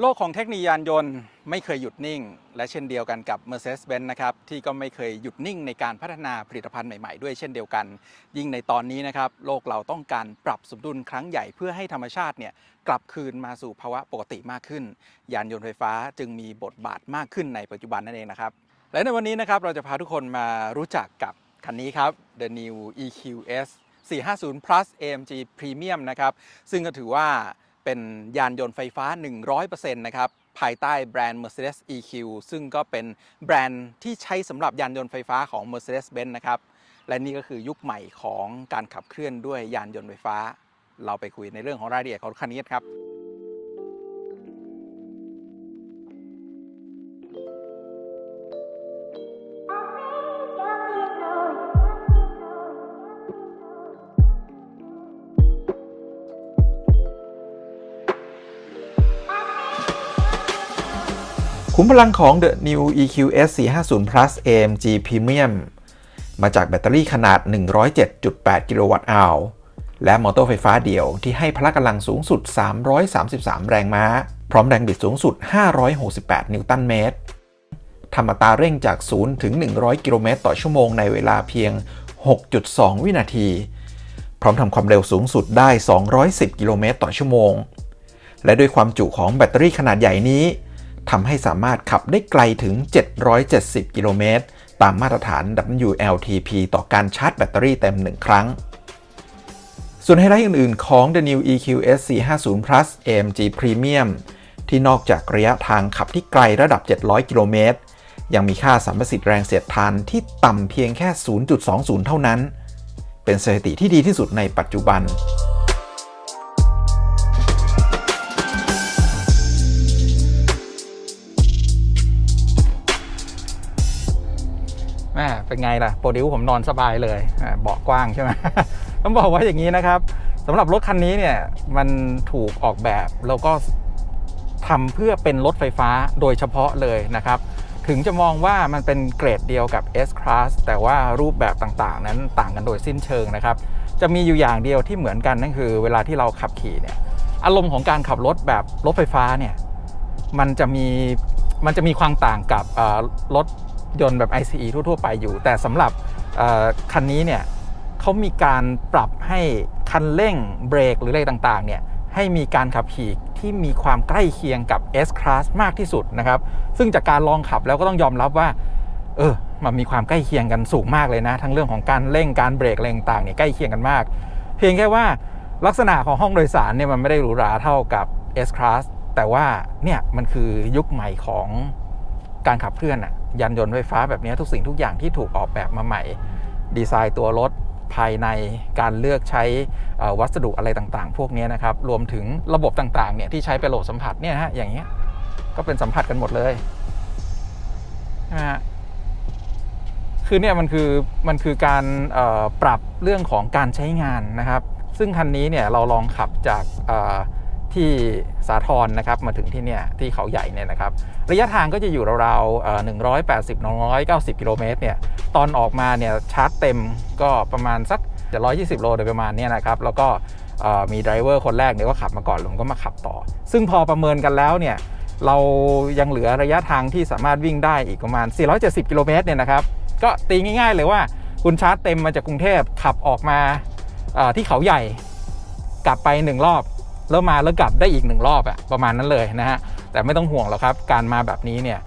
โลกของเทคโนโลยียานยนต์ไม่เคยหยุดนิ่ง และเช่นเดียวกันกับ Mercedes-Benz นะครับ ที่ก็ไม่เคยหยุดนิ่งในการพัฒนาผลิตภัณฑ์ใหม่ๆ ด้วยเช่นเดียวกัน ยิ่งในตอนนี้นะครับ โลกเราต้องการปรับสมดุลครั้งใหญ่เพื่อให้ธรรมชาติเนี่ยกลับคืนมาสู่ภาวะปกติมากขึ้น ยานยนต์ไฟฟ้าจึงมีบทบาทมากขึ้นในปัจจุบันนั่นเองนะครับ และในวันนี้นะครับเราจะพาทุกคนมารู้จักกับคันนี้ครับ The New EQS 450 Plus AMG Premium นะครับซึ่งก็ถือว่า เป็นยานยนต์ไฟฟ้า 100%นะครับภายใต้แบรนด์ Mercedes EQ ซึ่งก็เป็นแบรนด์ที่ใช้สำหรับยานยนต์ไฟฟ้าของ Mercedes-Benz นะครับ และนี่ก็คือยุคใหม่ของการขับเคลื่อนด้วยยานยนต์ไฟฟ้า เราไปคุยในเรื่องของรายละเอียดของรถคันนี้ครับ คุ้มพลังของ The New EQS 450 Plus AMG Premium มาจากแบตเตอรี่ขนาด 107.8 กิโลวัตต์อาวและมอเตอร์ไฟฟ้าเดี่ยวที่ให้พละกำลังสูงสุด 333 แรงม้า พร้อมแรงบิดสูงสุด 568 นิวตันเมตรทำอัตราเร่งจาก 0 ถึง 100 กิโลเมตรต่อชั่วโมงในเวลาเพียง 6.2 วินาที พร้อมทำความเร็วสูงสุดได้ 210 กิโลเมตรต่อชั่วโมง และด้วยความจุของแบตเตอรี่ขนาดใหญ่นี้ ทำให้สามารถขับได้ไกลถึง 770 กิโลเมตร ตามมาตรฐาน WLTP ต่อการชาร์จแบตเตอรี่เต็ม 1 ครั้ง ส่วนไฮไลท์อื่น ๆ ของ The New EQS 450 Plus AMG Premium ที่นอกจากระยะทางขับที่ไกลระดับ 700 กิโลเมตร ยังมีค่าสัมประสิทธิ์แรงเสียดทานที่ต่ำเพียงแค่ 0.20 เท่านั้น เป็นสถิติที่ดีที่สุดในปัจจุบัน เป็นไงล่ะโปรดิวผมนอนสบายเลยอ่าเบาะกว้างใช่ไหมต้องบอกว่าอย่างนี้นะครับสำหรับรถคันนี้เนี่ยมันถูกออกแบบแล้วก็ทำเพื่อเป็นรถไฟฟ้าโดยเฉพาะเลยนะครับ ถึงจะมองว่ามันเป็นเกรดเดียวกับ S Class แต่ว่ารูปแบบต่างๆ นั้นต่างกันโดยสิ้นเชิงนะครับ จะมีอยู่อย่างเดียวที่เหมือนกันนั่นคือ เวลาที่เราขับขี่เนี่ยอารมณ์ของการขับรถแบบรถไฟฟ้าเนี่ยมันจะมีมันจะมีความต่างกับเอ่อรถ ยนต์แบบ ICE ทั่ว ๆ ไปอยู่ แต่สำหรับคันนี้เนี่ยเขามีการปรับให้คันเร่งเบรกหรืออะไรต่างๆเนี่ยให้มีการขับขี่ที่มีความใกล้เคียงกับ S Class มากที่สุดนะครับ ซึ่งจากการลองขับแล้วก็ต้องยอมรับว่า เออ มันมีความใกล้เคียงกันสูงมากเลยนะ ทั้งเรื่องของการเร่งการเบรกอะไรต่างๆเนี่ยใกล้เคียงกันมาก เพียงแค่ว่าลักษณะของห้องโดยสารเนี่ยมันไม่ได้หรูหราเท่ากับ S Class แต่ว่าเนี่ยมันคือยุคใหม่ของ การขับเคลื่อนอะยานยนต์ไฟฟ้าแบบนี้ทุกสิ่งทุกอย่างที่ถูกออกแบบมาใหม่ ดีไซน์ตัวรถภายในการเลือกใช้วัสดุอะไรต่างๆ พวกนี้นะครับ รวมถึงระบบต่างๆเนี่ยที่ใช้เป็นระบบสัมผัสเนี่ยฮะอย่างเงี้ยก็เป็นสัมผัสกันหมดเลยนะฮะคือเนี่ยมันคือมันคือการปรับเรื่องของการใช้งานนะครับ ซึ่งคันนี้เนี่ยเราลองขับจาก ที่สาทรนะครับมาถึงที่เนี่ยที่เขาใหญ่เนี่ยนะครับระยะทางก็จะอยู่ราวๆเอ่งร้อ180 190กิโลเมตรเนี่ยตอนออกมาเนี่ยชาร์จเต็มก็ประมาณสัก120โลโดยประมาณเนี้นะครับแล้วก็มีไดรเวอร์คนแรกเนี่ยก็ขับมาก่อนผมก็มาขับต่อ ซึ่งพอประเมินกันแล้วเนี่ยเรายังเหลือระยะทางที่สามารถวิ่งได้อีกประมาณ 470 กิโลเมตรเนี่ยนะครับ ก็ตีง่าย ๆ เลยว่าคุณชาร์จเต็มมาจากกรุงเทพขับออกมาที่เขาใหญ่ กลับไปหนึ่งรอบ แล้วมาแล้วกลับได้อีกหนึ่งรอบอะประมาณนั้นเลยนะฮะแต่ไม่ต้องห่วงหรอกครับ การมาแบบนี้เนี่ย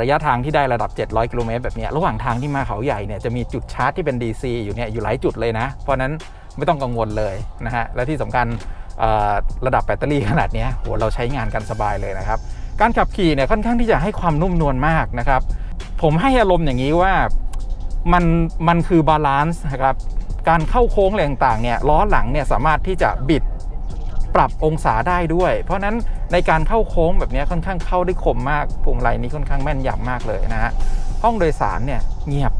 ระยะทางที่ได้ระดับ 700 กิโลเมตรแบบนี้ระหว่างทางที่มาเขาใหญ่เนี่ยจะมีจุดชาร์จที่เป็น DC อยู่เนี่ยอยู่หลายจุดเลยนะ เพราะนั้นไม่ต้องกังวลเลยนะฮะและที่สำคัญระดับแบตเตอรี่ขนาดนี้โหเราใช้งานกันสบายเลยนะครับ การขับขี่เนี่ยค่อนข้างที่จะให้ความนุ่มนวลมากนะครับ ผมให้อารมณ์อย่างนี้ว่ามันมันคือบาลานซ์นะครับการเข้าโค้งอะไรต่างๆเนี่ยล้อหลังเนี่ยสามารถที่จะบิด ปรับองศาได้ด้วย เพราะฉะนั้นในการเข้าโค้งแบบนี้ค่อนข้างเข้าได้คมมากพวงมาลัยนี้ค่อนข้างแม่นยำมากเลยนะฮะห้องโดยสารเนี่ยเงียบ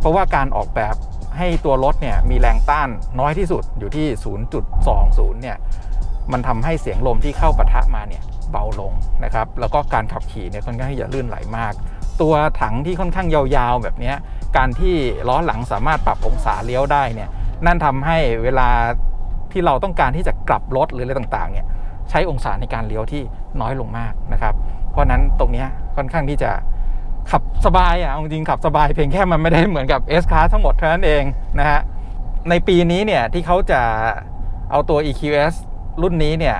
เพราะว่าการออกแบบให้ตัวรถเนี่ยมีแรงต้านน้อยที่สุดอยู่ที่ 0.20 เนี่ยมันทำให้เสียงลมที่เข้าปะทะมาเนี่ยเบาลงนะครับ แล้วก็การขับขี่เนี่ยค่อนข้างที่จะลื่นไหลมาก ตัวถังที่ค่อนข้างยาวๆ แบบนี้การที่ล้อหลังสามารถปรับองศาเลี้ยวได้เนี่ยนั่นทำให้เวลา ที่เราต้องการที่จะกลับรถหรืออะไรต่างๆเนี่ยใช้องศาในการเลี้ยวที่น้อยลงมากนะครับ เพราะนั้นตรงนี้ค่อนข้างที่จะขับสบายอะจริงขับสบายเพียงแค่มันไม่ได้เหมือนกับ S Class ทั้งหมดเท่านั้นเองนะฮะในปีนี้เนี่ยที่เขาจะเอาตัว EQS รุ่นนี้เนี่ย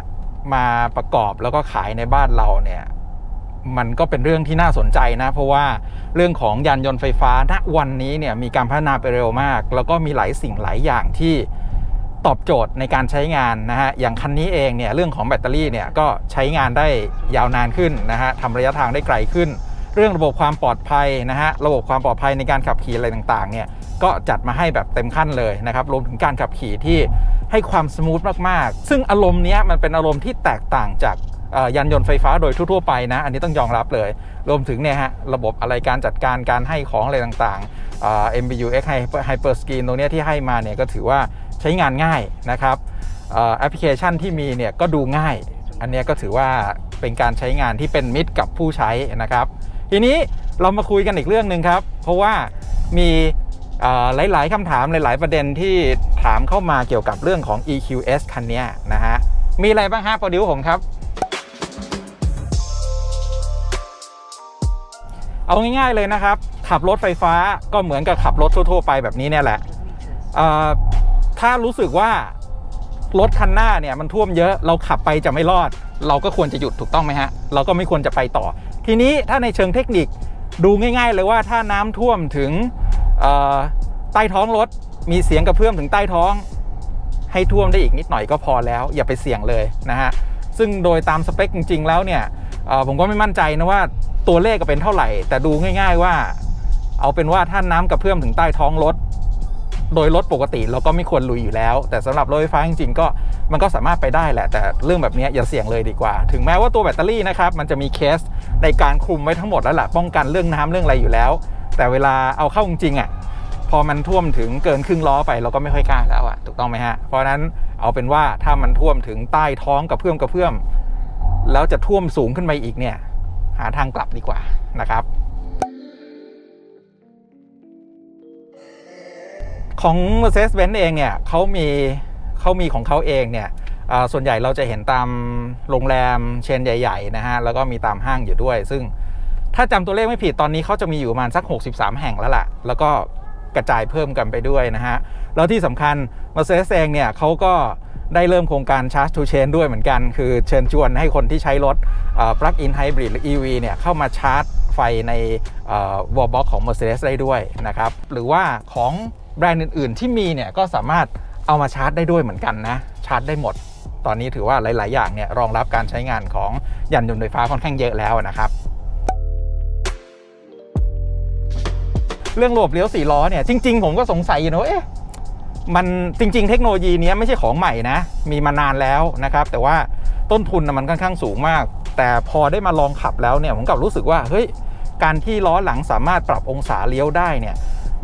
มาประกอบแล้วก็ขายในบ้านเราเนี่ยมันก็เป็นเรื่องที่น่าสนใจนะ เพราะว่าเรื่องของยานยนต์ไฟฟ้าณวันนี้เนี่ยมีการพัฒนาไปเร็วมาก แล้วก็มีหลายสิ่งหลายอย่างที่ ตอบโจทย์ในการใช้งานนะฮะอย่างคันนี้เองเนี่ยเรื่องของแบตเตอรี่เนี่ยก็ใช้งานได้ยาวนานขึ้นนะฮะทำระยะทางได้ไกลขึ้น เรื่องระบบความปลอดภัยนะฮะระบบความปลอดภัยในการขับขี่อะไรต่างๆเนี่ยก็จัดมาให้แบบเต็มขั้นเลยนะครับรวมถึงการขับขี่ที่ให้ความสมูทมากๆ ซึ่งอารมณ์นี้มันเป็นอารมณ์ที่แตกต่างจากยานยนต์ไฟฟ้าโดยทั่ว ๆ ไปนะ อันนี้ต้องยอมรับเลย รวมถึงเนี่ยฮะ ระบบอะไรการจัดการการให้ของอะไรต่างๆอ่า MBU X Hyper Screen ตรงเนี้ยที่ให้มาเนี่ยก็ถือว่า ใช้งานง่ายนะครับแอปพลิเคชันที่มีเนี่ยก็ดูง่าย อันนี้ก็ถือว่าเป็นการใช้งานที่เป็นมิตรกับผู้ใช้นะครับ ทีนี้เรามาคุยกันอีกเรื่องหนึ่งครับ เพราะว่ามีหลาย ๆคำถามหลาย ๆ ประเด็นที่ถามเข้ามาเกี่ยวกับเรื่องของ EQS คันนี้นะฮะ มีอะไรบ้างฮะโปรดิวผมครับ เอาง่าย ๆ เลยนะครับ ขับรถไฟฟ้าก็เหมือนกับขับรถทั่ว ๆ ไปแบบนี้เนี่ยแหละเอ่อ ถ้ารู้สึกว่ารถคันหน้าเนี่ยมันท่วมเยอะเราขับไปจะไม่รอด เราก็ควรจะหยุดถูกต้องไหมฮะ เราก็ไม่ควรจะไปต่อ ทีนี้ถ้าในเชิงเทคนิคดูง่าย ๆ เลยว่าถ้าน้ำท่วมถึงใต้ท้องรถมีเสียงกระเพื่อมถึงใต้ท้อง ให้ท่วมได้อีกนิดหน่อยก็พอแล้ว อย่าไปเสี่ยงเลยนะฮะซึ่งโดยตามสเปคจริง ๆ แล้วเนี่ยผมก็ไม่มั่นใจนะว่าตัวเลขก็เป็นเท่าไหร่ แต่ดูง่าย ๆว่า เอาเป็นว่าถ้าน้ำกระเพื่อมถึงใต้ท้องรถ โดยรถปกติเราก็ไม่ควรลุยอยู่แล้ว แต่สำหรับรถไฟฟ้าจริงๆก็มันก็สามารถไปได้แหละ แต่เรื่องแบบนี้อย่าเสี่ยงเลยดีกว่า ถึงแม้ว่าตัวแบตเตอรี่นะครับมันจะมีเคสในการคลุมไว้ทั้งหมดแล้วแหละป้องกันเรื่องน้ำเรื่องอะไรอยู่แล้ว แต่เวลาเอาเข้าจริงๆอะพอมันท่วมถึงเกินครึ่งล้อไปเราก็ไม่ค่อยกล้าแล้วอะถูกต้องไหมฮะ เพราะฉะนั้นเอาเป็นว่าถ้ามันท่วมถึงใต้ท้องกระเพื่อมกระเพื่อมแล้วจะท่วมสูงขึ้นไปอีกเนี่ย หาทางกลับดีกว่านะครับ ของ Mercedes-Benz เองเนี่ยเขามีเขามีของเขาเองเนี่ยส่วนใหญ่เราจะเห็นตามโรงแรมเชนใหญ่ๆนะฮะแล้วก็มีตามห้างอยู่ด้วย ซึ่งถ้าจำตัวเลขไม่ผิดตอนนี้เขาจะมีอยู่ประมาณสัก 63 แห่งแล้วล่ะ แล้วก็กระจายเพิ่มกันไปด้วยนะฮะ แล้วที่สำคัญ Mercedes เองเนี่ยเขาก็ได้เริ่มโครงการ Charge to Chain ด้วยเหมือนกัน คือเชิญชวนให้คนที่ใช้รถเอ่อ Plug-in Hybrid หรือ EV เนี่ยเข้ามาชาร์จไฟในวอลบ็อกของ Mercedes ได้ด้วยนะครับ หรือว่าของ แบรนด์อื่น ๆ ที่มีเนี่ยก็สามารถเอามาชาร์จได้ด้วยเหมือนกันนะ ชาร์จได้หมด ตอนนี้ถือว่าหลาย ๆ อย่างเนี่ยรองรับการใช้งานของยานยนต์ไฟฟ้าค่อนข้างเยอะแล้วนะครับเรื่องระบบเลี้ยวสี่ล้อเนี่ยจริง ๆ ผมก็สงสัยอยู่นะเอ๊ะมันจริง ๆ เทคโนโลยีนี้ไม่ใช่ของใหม่นะ มีมานานแล้วนะครับ แต่ว่าต้นทุนมันค่อนข้างสูงมาก แต่พอได้มาลองขับแล้วเนี่ยผมกลับรู้สึกว่าเฮ้ยการที่ล้อหลังสามารถปรับองศาเลี้ยวได้เนี่ย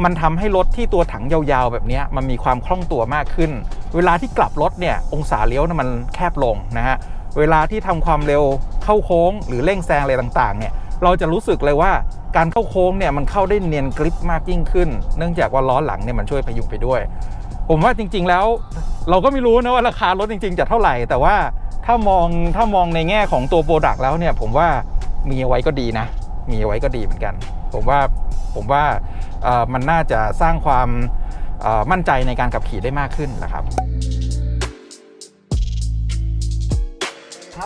มันทำให้รถที่ตัวถังยาวๆ แบบนี้มันมีความคล่องตัวมากขึ้น เวลาที่กลับรถเนี่ยองศาเลี้ยวมันแคบลงนะฮะเวลาที่ทำความเร็วเข้าโค้ง หรือเร่งแซงอะไรต่างๆเนี่ยเราจะรู้สึกเลยว่าการเข้าโค้งเนี่ยมันเข้าได้เนียนกริปมากยิ่งขึ้น เนื่องจากว่าล้อหลังเนี่ยมันช่วยพยุงไปด้วย ผมว่าจริงๆแล้วเราก็ไม่รู้นะว่าราคารถจริง ๆ จะเท่าไหร่ แต่ว่าถ้ามองถ้ามองในแง่ของตัวโปรดักต์แล้วเนี่ยผมว่ามีเอาไว้ก็ดีนะ มีเอาไว้ก็ดีเหมือนกัน ผมว่า ผมว่ามันน่าจะสร้างความมั่นใจในการขับขี่ได้มากขึ้นนะครับ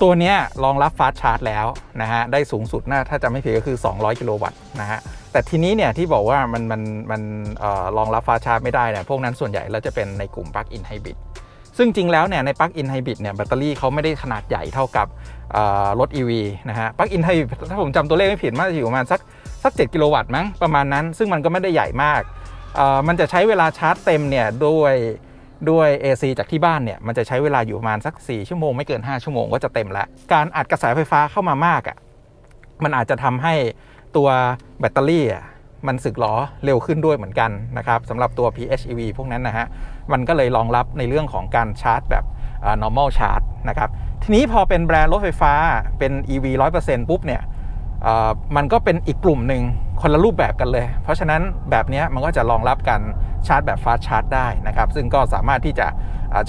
ตัวนี้รองรับฟาสชาร์จแล้วนะฮะได้สูงสุดนะถ้าจะไม่ผิดก็คือ 200 กิโลวัตต์นะฮะแต่ทีนี้เนี่ยที่บอกว่ามันมันมันเอ่อรองรับฟาสชาร์จไม่ได้เนี่ยพวกนั้นส่วนใหญ่เราจะเป็นในกลุ่มปลั๊กอินไฮบริดซึ่งจริงแล้วเนี่ยในปลั๊กอินไฮบริดเนี่ยแบตเตอรี่เขาไม่ได้ขนาดใหญ่เท่ากับเอ่อรถ EV นะฮะปลั๊กอินไฮบริดถ้าผมจำตัวเลขไม่ผิดมันจะอยู่ประมาณสัก สัก 7 กิโลวัตต์มั้งประมาณนั้น ซึ่งมันก็ไม่ได้ใหญ่มากมันจะใช้เวลาชาร์จเต็มเนี่ยด้วยด้วย AC จากที่บ้านเนี่ยมันจะใช้เวลาอยู่ประมาณสัก 4 ชั่วโมงไม่เกิน 5 ชั่วโมงก็จะเต็มแล้ว การอัดกระแสไฟฟ้าเข้ามามากอะ่ะมันอาจจะทำให้ตัวแบตเตอรี่มันสึกหรอเร็วขึ้นด้วยเหมือนกันนะครับสำหรับตัว PHEV พวกนั้นนะฮะมันก็เลยรองรับในเรื่องของการชาร์จแบบ normal charge นะครับทีนี้พอเป็นแบรนด์รถไฟฟ้าเป็น EV 100%ปุ๊บเนี่ย มันก็เป็นอีกกลุ่มหนึ่งคนละรูปแบบกันเลย เพราะฉะนั้นแบบนี้มันก็จะรองรับการชาร์จแบบฟาสชาร์จได้นะครับ ซึ่งก็สามารถที่จะ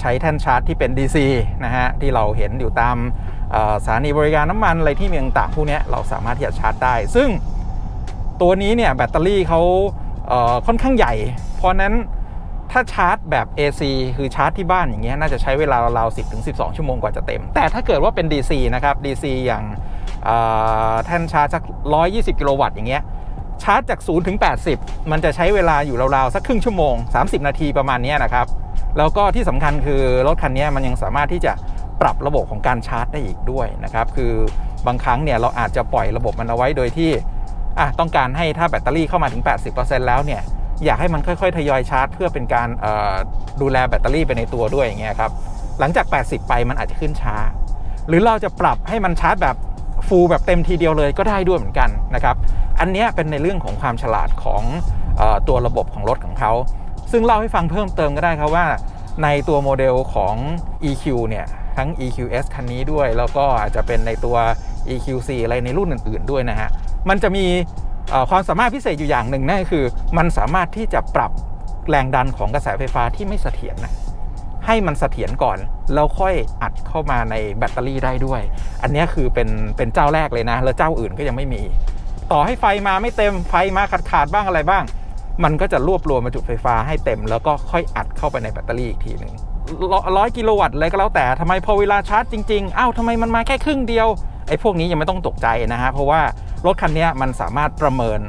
ใช้แท่นชาร์จที่เป็น DC นะฮะที่เราเห็นอยู่ตามสถานีบริการน้ำมันอะไรที่มีต่างๆพวกนี้เราสามารถที่จะชาร์จได้ ซึ่งตัวนี้เนี่ยแบตเตอรี่เขาเค่อนข้างใหญ่ เพราะนั้นถ้าชาร์จแบบ AC คือชาร์จที่บ้านอย่างเงี้ยน่าจะใช้เวลาราวๆ10ถึง12 ชั่วโมงกว่าจะเต็ม แต่ถ้าเกิดว่าเป็น DC นะครับ DC อย่าง แท่นชาร์จสัก 120 กิโลวัตต์อย่างเงี้ยชาร์จจาก 0 ถึง 80 มันจะใช้เวลาอยู่ราวๆ สักครึ่งชั่วโมง 30 นาทีประมาณเนี้ยนะครับ แล้วก็ที่สำคัญคือรถคันนี้มันยังสามารถที่จะปรับระบบของการชาร์จได้อีกด้วยนะครับ คือบางครั้งเนี่ยเราอาจจะปล่อยระบบมันเอาไว้โดยที่อะต้องการให้ถ้าแบตเตอรี่เข้ามาถึง 80%แล้วเนี่ยอยากให้มันค่อยๆ ทยอยชาร์จ เพื่อเป็นการดูแลแบตเตอรี่ไปในตัวด้วยอย่างเงี้ยครับหลังจาก 80 ไปมันอาจจะขึ้นช้า หรือเราจะปรับให้มันชาร์จแบบ ฟูลแบบเต็มทีเดียวเลยก็ได้ด้วยเหมือนกันนะครับ อันนี้เป็นในเรื่องของความฉลาดของอตัวระบบของรถของเขา ซึ่งเล่าให้ฟังเพิ่มเติมก็ได้ครับว่า ในตัวโมเดลของ EQ เนี่ยทั้ง EQS คันนี้ด้วย แล้วก็อาจจะเป็นในตัว EQC อะไรในรุ่นอื่น ๆ ด้วยนะฮะ มันจะมีความสามารถพิเศษอยู่อย่างหนึ่งนั่นคือ มันสามารถที่จะปรับแรงดันของกระแสไฟฟ้าที่ไม่เสถียรนะ ให้มันเสถียรก่อน แล้วค่อยอัดเข้ามาในแบตเตอรี่ได้ด้วย อันนี้คือเป็นเป็นเจ้าแรกเลยนะ แล้วเจ้าอื่นก็ยังไม่มี ต่อให้ไฟมาไม่เต็มไฟมาขาดขาดบ้างอะไรบ้าง มันก็จะรวบรวมบรรจุไฟฟ้าให้เต็ม แล้วก็ค่อยอัดเข้าไปในแบตเตอรี่อีกทีหนึ่งร้อยกิโลวัตต์อะไรก็แล้วแต่ทำไมพอเวลาชาร์จจริงๆอ้าวทำไมมันมาแค่ครึ่งเดียวไอ้พวกนี้ยังไม่ต้องตกใจนะฮะเพราะว่ารถคันนี้มันสามารถประเมิน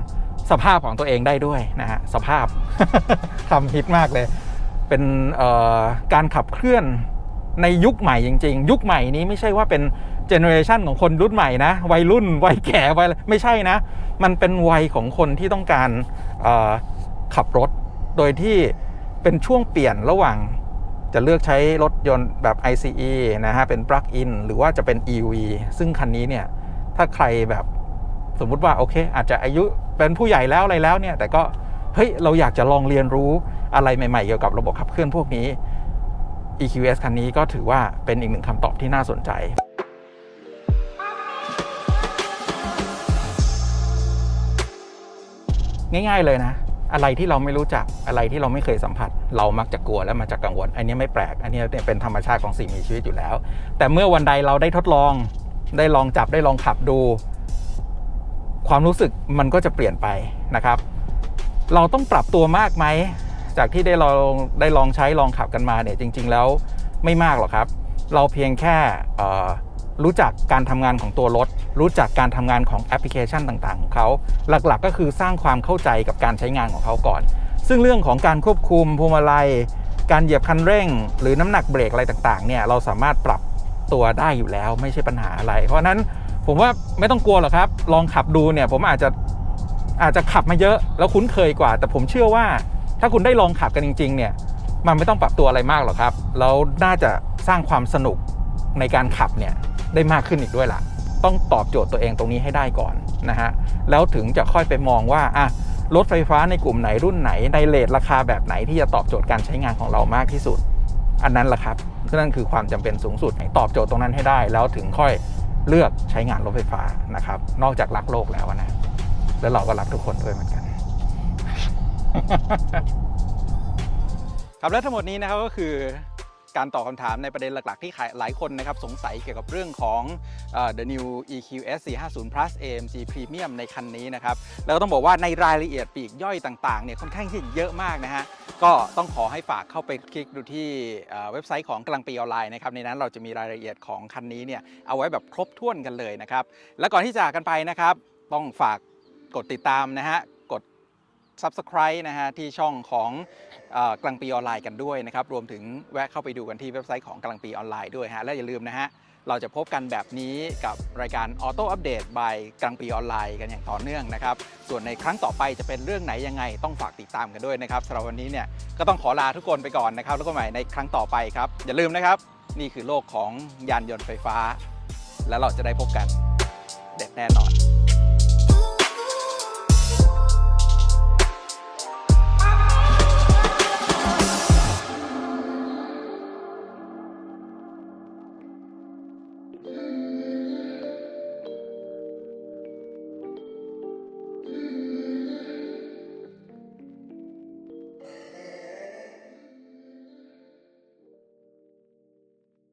สภาพของตัวเองได้ด้วยนะฮะสภาพคำฮิตมากเลย เป็นการขับเคลื่อนในยุคใหม่จริง ๆ ยุคใหม่นี้ไม่ใช่ว่าเป็นเจเนอเรชันของคนรุ่นใหม่นะ วัยรุ่น วัยแก่วัยอะไรไม่ใช่นะ มันเป็นวัยของคนที่ต้องการขับรถ โดยที่เป็นช่วงเปลี่ยนระหว่างจะเลือกใช้รถยนต์แบบ ICE นะฮะ เป็น plug-in หรือว่าจะเป็น EV ซึ่งคันนี้เนี่ย ถ้าใครแบบสมมุติว่าโอเค อาจจะอายุเป็นผู้ใหญ่แล้วอะไรแล้วเนี่ย แต่ก็ เฮ้ยเราอยากจะลองเรียนรู้อะไรใหม่ ๆ เกี่ยวกับระบบขับเคลื่อนพวกนี้ EQS คันนี้ก็ถือว่าเป็นอีกหนึ่งคำตอบที่น่าสนใจง่ายๆเลยนะ อะไรที่เราไม่รู้จักอะไรที่เราไม่เคยสัมผัส เรามักจะกลัวและมักจะกังวล อันนี้ไม่แปลก อันนี้เนี่ยเป็นธรรมชาติของสิ่งมีชีวิตอยู่แล้ว แต่เมื่อวันใดเราได้ทดลอง ได้ลองจับได้ลองขับดู ความรู้สึกมันก็จะเปลี่ยนไปนะครับ เราต้องปรับตัวมากไหม จากที่ได้ลองได้ลองใช้ลองขับกันมาเนี่ยจริง ๆ แล้วไม่มากหรอกครับ เราเพียงแค่รู้จักการทำงานของตัวรถ รู้จักการทำงานของแอปพลิเคชันต่างๆของเขาหลักๆก็คือสร้างความเข้าใจกับการใช้งานของเขาก่อน ซึ่งเรื่องของการควบคุมพวงมาลัย การเหยียบคันเร่ง หรือน้ำหนักเบรกอะไรต่างๆเนี่ยเราสามารถปรับตัวได้อยู่แล้วไม่ใช่ปัญหาอะไร เพราะนั้นผมว่าไม่ต้องกลัวหรอกครับ ลองขับดูเนี่ยผมอาจจะ อาจจะขับมาเยอะแล้วคุ้นเคยกว่า แต่ผมเชื่อว่าถ้าคุณได้ลองขับกันจริง ๆ เนี่ยมันไม่ต้องปรับตัวอะไรมากหรอกครับ แล้วน่าจะสร้างความสนุกในการขับเนี่ยได้มากขึ้นอีกด้วยล่ะ ต้องตอบโจทย์ตัวเองตรงนี้ให้ได้ก่อนนะฮะแล้วถึงจะค่อยไปมองว่าอะรถไฟฟ้าในกลุ่มไหนรุ่นไหนในเลทราคาแบบไหนที่จะตอบโจทย์การใช้งานของเรามากที่สุด อันนั้นแหละครับนั่นคือความจำเป็นสูงสุดตอบโจทย์ตรงนั้นให้ได้ แล้วถึงค่อยเลือกใช้งานรถไฟฟ้านะครับ นอกจากรักโลกแล้วนะ แล้วเราก็รักทุกคนด้วยเหมือนกัน ครับและทั้งหมดนี้นะครับก็คือการตอบคำถามในประเด็นหลัก ๆ ที่หลายคนนะครับสงสัยเกี่ยวกับเรื่องของ The New EQS 450 Plus AMG Premium ในคันนี้นะครับ แล้วก็ต้องบอกว่าในรายละเอียดปีกย่อยต่างๆเนี่ยค่อนข้างที่จะเยอะมากนะฮะก็ต้องขอให้ฝากเข้าไปคลิกดูที่เอ่อเว็บไซต์ของกลางปีออนไลน์นะครับในนั้นเราจะมีรายละเอียดของคันนี้เนี่ยเอาไว้แบบครบถ้วนกันเลยนะครับ และก่อนที่จากกันไปนะครับ ต้องฝาก กดติดตามนะฮะกด Subscribe นะฮะที่ช่องของกลางปีออนไลน์กันด้วยนะครับรวมถึงแวะเข้าไปดูกันที่เว็บไซต์ของกลางปีออนไลน์ด้วยฮะและอย่าลืมนะฮะเราจะพบกันแบบนี้กับรายการออโต้อัปเดต by กลางปีออนไลน์กันอย่างต่อเนื่องนะครับ ส่วนในครั้งต่อไปจะเป็นเรื่องไหนยังไงต้องฝากติดตามกันด้วยนะครับสำหรับวันนี้เนี่ยก็ต้องขอลาทุกคนไปก่อนนะครับ แล้วก็ใหม่ในครั้งต่อไปครับ อย่าลืมนะครับ นี่คือโลกของยานยนต์ไฟฟ้า แล้วเราจะได้พบกันเด็ดแน่นอน